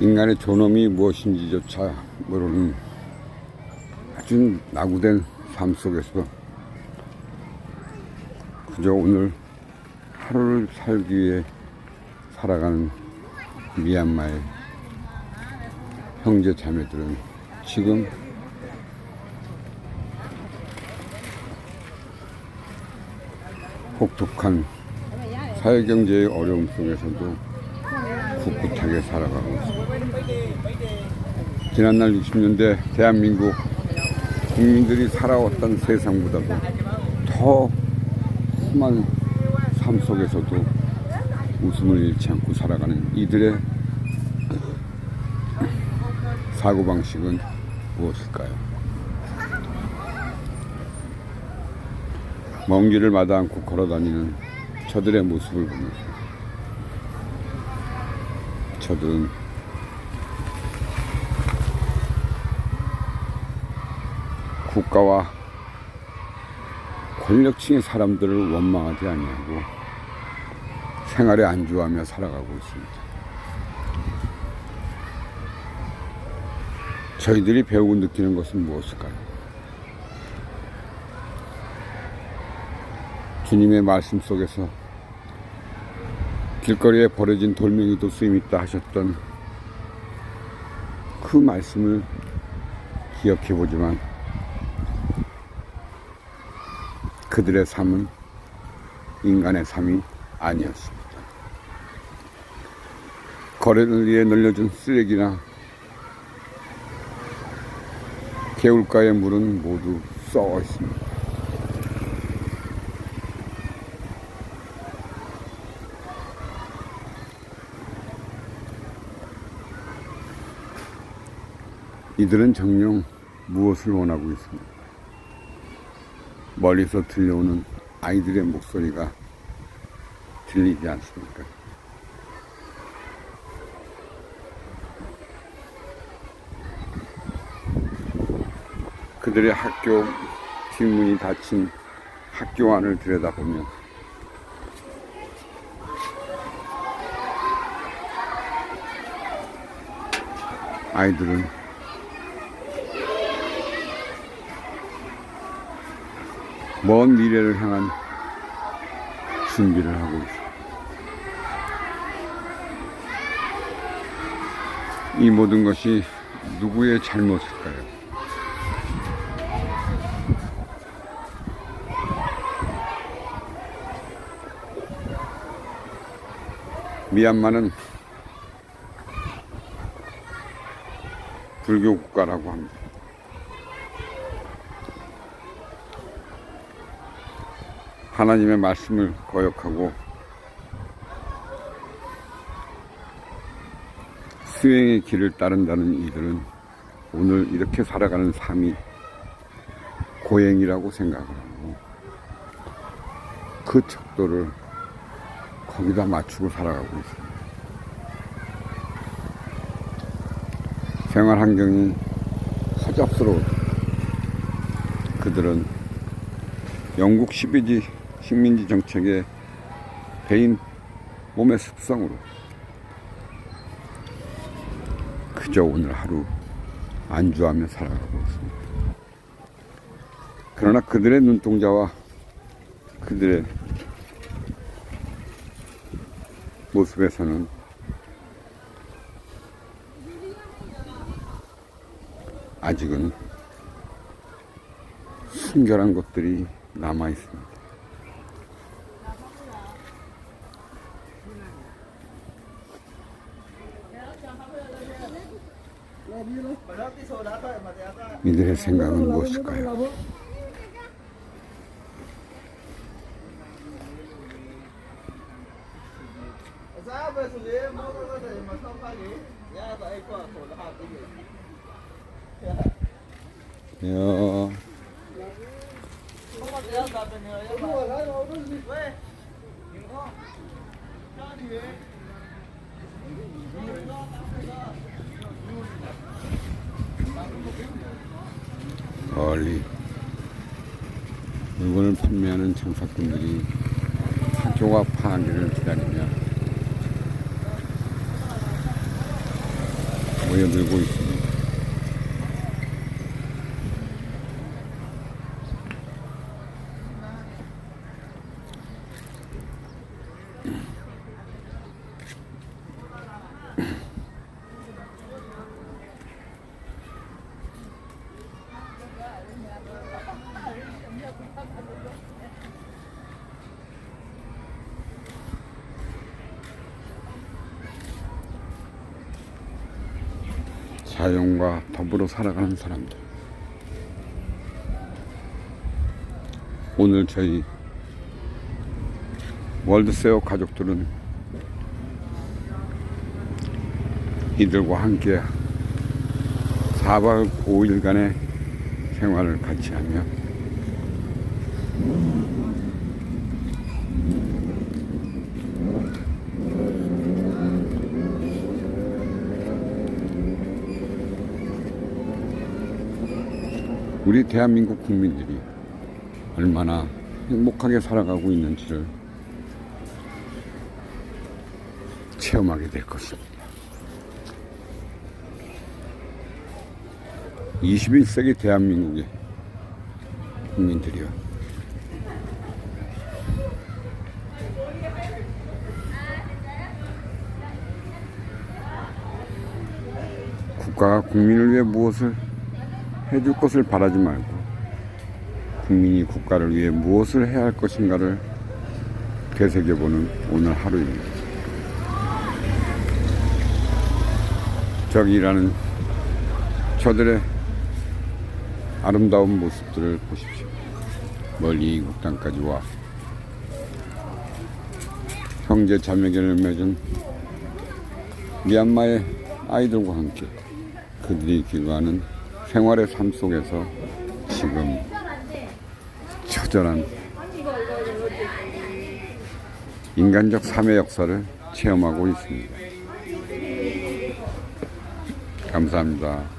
인간의 존엄이 무엇인지조차 모르는 아주 낙우된 삶 속에서 그저 오늘 하루를 살기 위해 살아가는 미얀마의 형제 자매들은 지금 혹독한 사회경제의 어려움 속에서도 꿋꿋하게 살아가고 있습니다. 지난날 60년대 대한민국 국민들이 살아왔던 세상보다도 더 험한 삶 속에서도 웃음을 잃지 않고 살아가는 이들의 사고방식은 무엇일까요? 먼 길을 마다 않고 걸어다니는 저들의 모습을 보면서 저들은 국가와 권력층의 사람들을 원망하지 아니하고 생활에 안주하며 살아가고 있습니다. 저희들이 배우고 느끼는 것은 무엇일까요? 주님의 말씀 속에서 길거리에 버려진 돌멩이도 쓰임 있다 하셨던 그 말씀을 기억해 보지만 그들의 삶은 인간의 삶이 아니었습니다. 거리에 널려진 쓰레기나 개울가의 물은 모두 썩어 있습니다. 이들은 정녕 무엇을 원하고 있습니까? 멀리서 들려오는 아이들의 목소리가 들리지 않습니까? 그들의 학교 뒷문이 닫힌 학교 안을 들여다보면 아이들은 먼 미래를 향한 준비를 하고 있습니다. 이 모든 것이 누구의 잘못일까요? 미얀마는 불교 국가라고 합니다. 하나님의 말씀을 거역하고 수행의 길을 따른다는 이들은 오늘 이렇게 살아가는 삶이 고행이라고 생각을 하고 그 척도를 거기다 맞추고 살아가고 있습니다. 생활 환경이 허접스러워 그들은 영국 12지 식민지 정책의 배인 몸의 습성으로 그저 오늘 하루 안주하며 살아가고 있습니다. 그러나 그들의 눈동자와 그들의 모습에서는 아직은 순결한 것들이 남아 있습니다. 이들의 생각은 무엇일까요? giá 멀리 물건을 판매하는 장사꾼들이 학교가 파하기를 기다리며 모여들고 있습니다. 자연과 더불어 살아가는 사람들. 오늘 저희 월드세어 가족들은 이들과 함께 4박 5일간의 생활을 같이 하며 우리 대한민국 국민들이 얼마나 행복하게 살아가고 있는지를 체험하게 될 것입니다. 21세기 대한민국의 국민들이요. 국가가 국민을 위해 무엇을 해줄 것을 바라지 말고 국민이 국가를 위해 무엇을 해야 할 것인가를 되새겨보는 오늘 하루입니다. 저기 일하는 저들의 아름다운 모습들을 보십시오. 멀리 이국 땅까지 와 형제 자매견을 맺은 미얀마의 아이들과 함께 그들이 기거하는 생활의 삶 속에서 지금 처절한 인간적 삶의 역사를 체험하고 있습니다. 감사합니다.